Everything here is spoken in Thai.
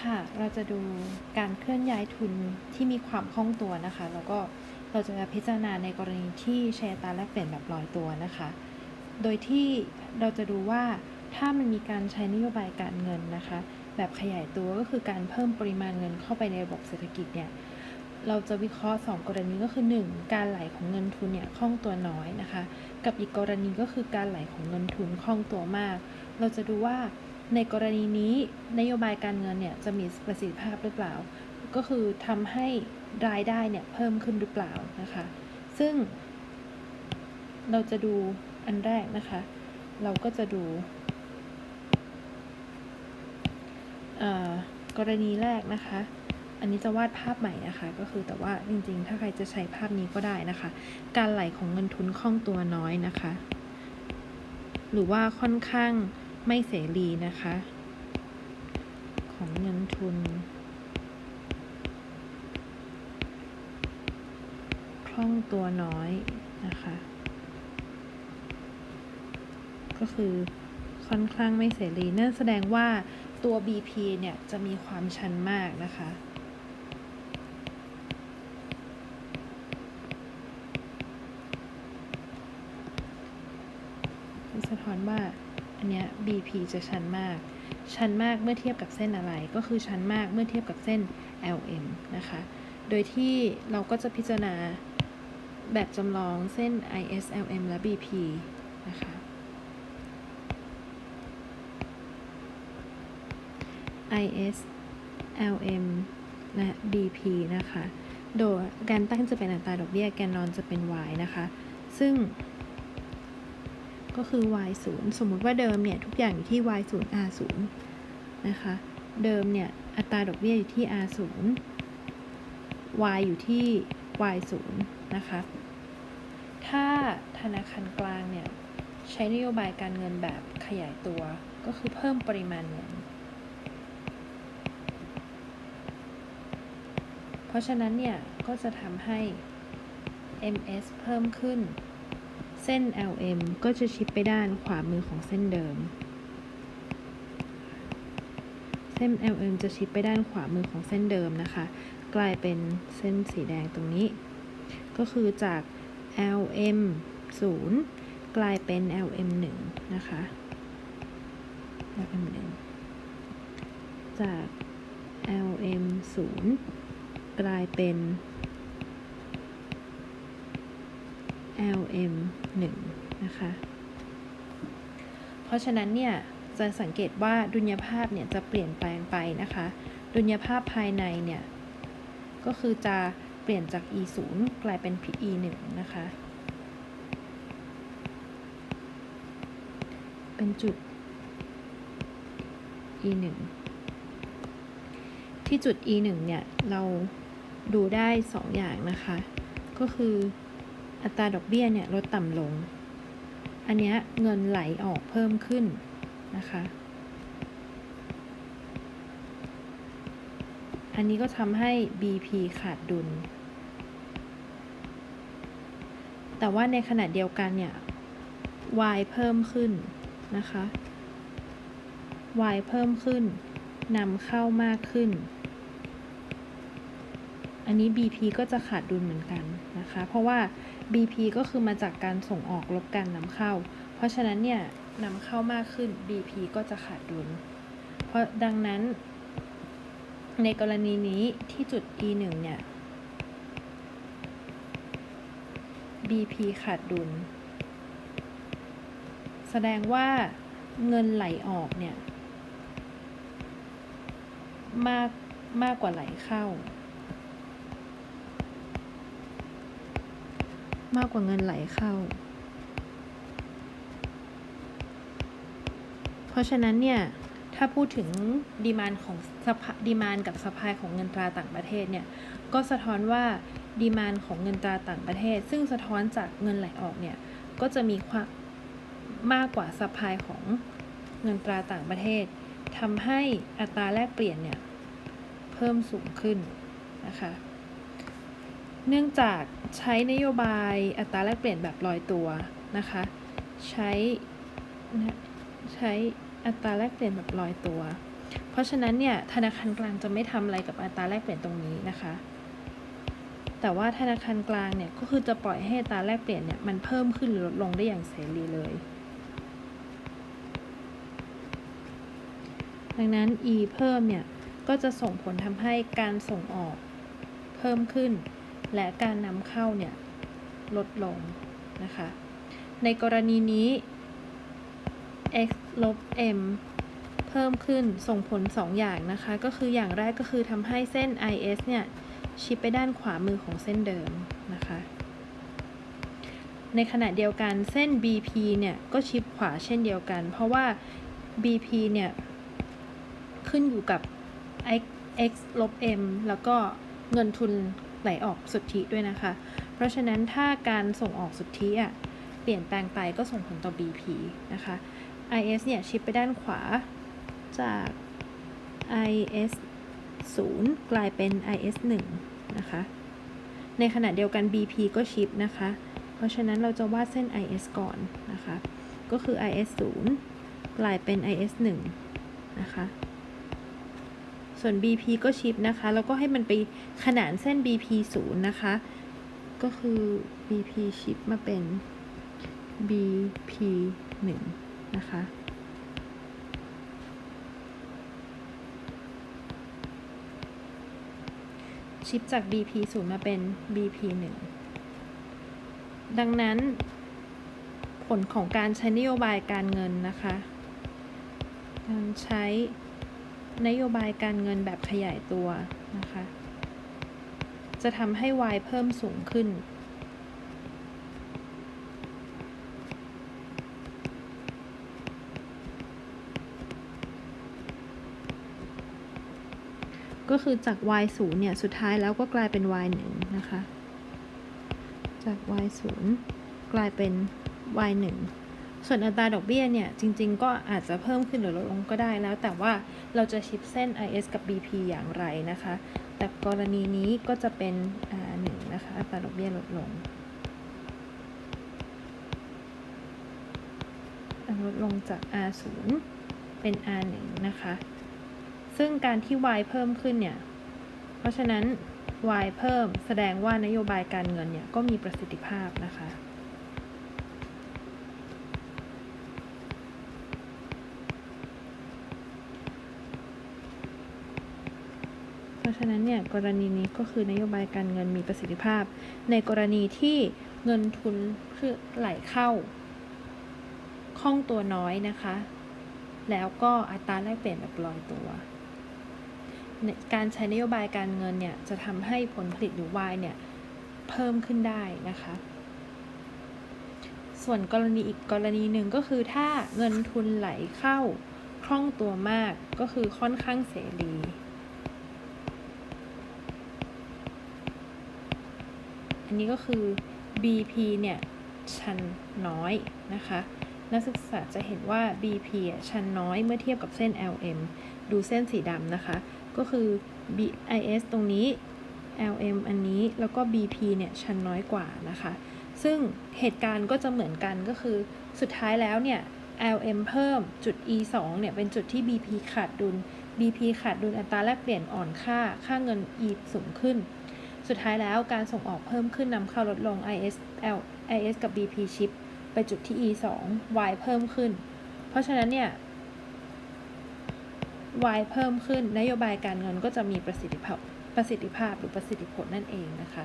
ค่ะ เราจะดูการเคลื่อนย้ายทุนที่มีความคล่องตัวนะคะ แล้วก็เราจะพิจารณาในกรณีที่แชร์ตาแลกเปลี่ยนแบบลอยตัวนะคะ โดยที่เราจะดูว่าถ้ามันมีการใช้นโยบายการเงินนะคะ แบบขยายตัวก็คือการเพิ่มปริมาณเงินเข้าไปในระบบเศรษฐกิจเนี่ย เราจะวิเคราะห์ 2 กรณีก็คือ 1 การไหลของเงินทุนเนี่ยคล่องตัวน้อยนะคะ กับอีกกรณีก็คือการไหลของเงินทุนคล่องตัวมาก เราจะดูว่า ในกรณีนี้นโยบายการเงินเนี่ยจะมีประสิทธิภาพหรือเปล่า ก็คือทำให้รายได้เนี่ยเพิ่มขึ้นหรือเปล่านะคะ ซึ่ง เราจะดูอันแรกนะคะ เราก็จะดูกรณีแรกนะคะ อันนี้จะวาดภาพใหม่นะคะ ก็คือแต่ว่าจริงๆ ถ้าใครจะใช้ภาพนี้ก็ได้นะคะ การไหลของเงินทุนคล่องตัวน้อยนะคะ หรือว่าค่อนข้าง ไม่เสรีนะคะ ของเงินทุน คล่องตัวน้อยนะคะ ก็คือค่อนข้างไม่เสรีนั่นแสดงว่าตัว BP เนี่ย จะมีความชันมากนะคะ สะท้อนว่า อันเนี้ย BP จะชันมาก ชันมากเมื่อเทียบกับเส้นอะไร ก็คือชันมากเมื่อเทียบกับเส้น LM นะคะ โดยที่เราก็จะพิจารณาแบบจำลองเส้น ISLM และ BP นะคะ IS LM และ BP นะคะ โดยแกนตั้งจะเป็นอัตราดอกเบี้ย แกนนอนจะเป็น Y นะคะ ซึ่ง ก็คือ y 0สมมุติว่าเดิมเนี่ยทุกอย่างอยู่ที่ y 0 r 0นะคะ เดิมเนี่ยอัตราดอกเบี้ยอยู่ที่ r 0 y อยู่ที่ y 0นะคะ ถ้าธนาคารกลางเนี่ยใช้นโยบายการเงินแบบขยายตัวก็คือเพิ่มปริมาณเงิน เพราะฉะนั้นเนี่ยก็จะทำให้ ms เพิ่มขึ้น ส้น LM ก็จะชิดไปด้านขวามือของเส้นเดิม เส้น LM จะชิดไปด้านขวามือของเส้นเดิมนะคะ กลายเป็นเส้นสีแดงตรงนี้ ก็คือจาก LM 0 กลายเป็น LM 1นะคะ LM 1จาก LM 0 กลายเป็น LM 1นะคะ เพราะฉะนั้นเนี่ยจะสังเกตว่าดุลยภาพเนี่ยจะเปลี่ยนแปลงไปนะคะ ดุลยภาพภายในเนี่ย ก็คือจะเปลี่ยนจาก E 0กลายเป็น E 1นะคะ เป็นจุด E 1ที่จุด E 1เนี่ย เราดูได้ 2 อย่างนะคะ ก็คือ อัตราดอกเบี้ยเนี่ยลดต่ำลง อันนี้เงินไหลออกเพิ่มขึ้นนะคะ อันนี้ก็ทำให้ BP ขาดดุล แต่ว่าในขณะเดียวกันเนี่ย Y เพิ่มขึ้นนะคะ Y เพิ่มขึ้นนำเข้ามากขึ้น อันนี้ BP ก็จะขาดดุลเหมือนกันนะคะ เพราะว่า BP ก็คือมาจากการส่งออกลบการนำเข้า เพราะฉะนั้นเนี่ยนำเข้ามากขึ้น BP ก็จะขาดดุล เพราะดังนั้น ในกรณีนี้ที่จุด E 1 เนี่ย BP ขาดดุล แสดงว่าเงินไหลออกเนี่ย มากมากกว่าไหลเข้า มากกว่าเงินไหลเข้า เพราะฉะนั้นเนี่ย ถ้าพูดถึงดีมานของสภาดีมานกับสปายของเงินตราต่างประเทศเนี่ย ก็สะท้อนว่าดีมานของเงินตราต่างประเทศ ซึ่งสะท้อนจากเงินไหลออกเนี่ย ก็จะมีความมากกว่าสปายของเงินตราต่างประเทศทำให้อัตราแลกเปลี่ยนเนี่ย เพิ่มสูงขึ้นนะคะ เนื่องจากใช้นโยบายอัตราแลกเปลี่ยนแบบลอยตัวนะคะ ใช้ใช้อัตราแลกเปลี่ยนแบบลอยตัว เพราะฉะนั้นเนี่ยธนาคารกลางจะไม่ทำอะไรกับอัตราแลกเปลี่ยนตรงนี้นะคะ แต่ว่าธนาคารกลางเนี่ยก็คือจะปล่อยให้อัตราแลกเปลี่ยนเนี่ยมันเพิ่มขึ้นหรือลดลงได้อย่างเสรีเลย ดังนั้น e เพิ่มเนี่ยก็จะส่งผลทำให้การส่งออกเพิ่มขึ้น และการนำเข้าเนี่ยลดลงนะคะ ในกรณีนี้ x ลบ m เพิ่มขึ้นส่งผล 2 อย่างนะคะ ก็คืออย่างแรกก็คือทำให้เส้น is เนี่ยชิปไปด้านขวามือของเส้นเดิมนะคะ ในขณะเดียวกันเส้น bp เนี่ยก็ชิปขวาเช่นเดียวกัน เพราะว่า bp เนี่ยขึ้นอยู่กับ x ลบ m แล้วก็เงินทุน ไหลออกสุทธิด้วยนะคะ เพราะฉะนั้นถ้าการส่งออกสุทธิอะเปลี่ยนแปลงไปก็ส่งผลต่อ BP นะคะ IS เนี่ยชิปไปด้านขวาจาก IS 0 กลายเป็น IS 1นะคะ ในขณะเดียวกัน BP ก็ชิปนะคะ เพราะฉะนั้นเราจะวาดเส้น IS ก่อนนะคะ ก็คือ IS 0 กลายเป็น IS 1นะคะ ส่วน BP ก็ชิปนะคะ แล้วก็ให้มันไปขนานเส้น BP 0นะคะ ก็คือ BP ชิปมาเป็น BP 1นะคะชิปจาก BP 0มาเป็น BP 1ดังนั้น ผลของการใช้นโยบายการเงินนะคะ การใช้ นโยบายการเงินแบบขยายตัวนะคะ จะทำให้ Y เพิ่มสูงขึ้น ก็คือจาก y 0เนี่ย สุดท้ายแล้วก็กลายเป็น y 1นะคะ จาก y 0กลายเป็น y 1 ส่วนอัตราดอกเบี้ยเนี่ย จริง ๆ ก็อาจจะเพิ่มขึ้นหรือลดลงก็ได้แล้ว แต่ว่าเราจะชิปเส้น IS กับ BP อย่างไรนะคะ แต่กรณีนี้ก็จะเป็น R 1นะคะอัตราดอกเบี้ยลดลงลดลงจาก R 0 เป็น R 1 นะคะ ซึ่งการที่ Y เพิ่มขึ้นเนี่ย เพราะฉะนั้น Y เพิ่มแสดงว่านโยบายการเงินเนี่ย ก็มีประสิทธิภาพนะคะ ราะฉะนั้นเนี่ยกรณีนี้ก็คือนโยบายการเงินมีประสิทธิภาพ ในกรณีที่เงินทุนคือไหลเข้าคล่องตัวน้อยนะคะ แล้วก็อัตราแลกเปลี่ยนแบบลอยตัว การใช้นโยบายการเงินเนี่ยจะทำให้ผลผลิตหรือ Y เนี่ยเพิ่มขึ้นได้นะคะ ส่วนกรณีอีกกรณีหนึ่งก็คือถ้าเงินทุนไหลเข้าคล่องตัวมากก็คือค่อนข้างเสรี อันนี้ก็คือ BP เนี่ยชันน้อยนะคะนักศึกษาจะเห็นว่า BP อะชันน้อยเมื่อเทียบกับเส้น LM ดูเส้นสีดำนะคะ ก็คือ BIS ตรงนี้ LM อันนี้แล้วก็ BP เนี่ยชันน้อยกว่านะคะ ซึ่งเหตุการณ์ก็จะเหมือนกันก็คือสุดท้ายแล้วเนี่ย LM เพิ่มจุด E 2 เนี่ยเป็นจุดที่ BP ขาดดุล BP ขาดดุลอัตราแลกเปลี่ยนอ่อนค่า ค่าเงิน E สูงขึ้น สุดท้ายแล้วการส่งออกเพิ่มขึ้นนำเข้าลดลง IS L IS กับ BP ชิปไปจุดที่ E 2 Y เพิ่มขึ้น เพราะฉะนั้นเนี่ย Y เพิ่มขึ้นนโยบายการเงินก็จะมีประสิทธิภาพประสิทธิภาพหรือประสิทธิผลนั่นเองนะคะ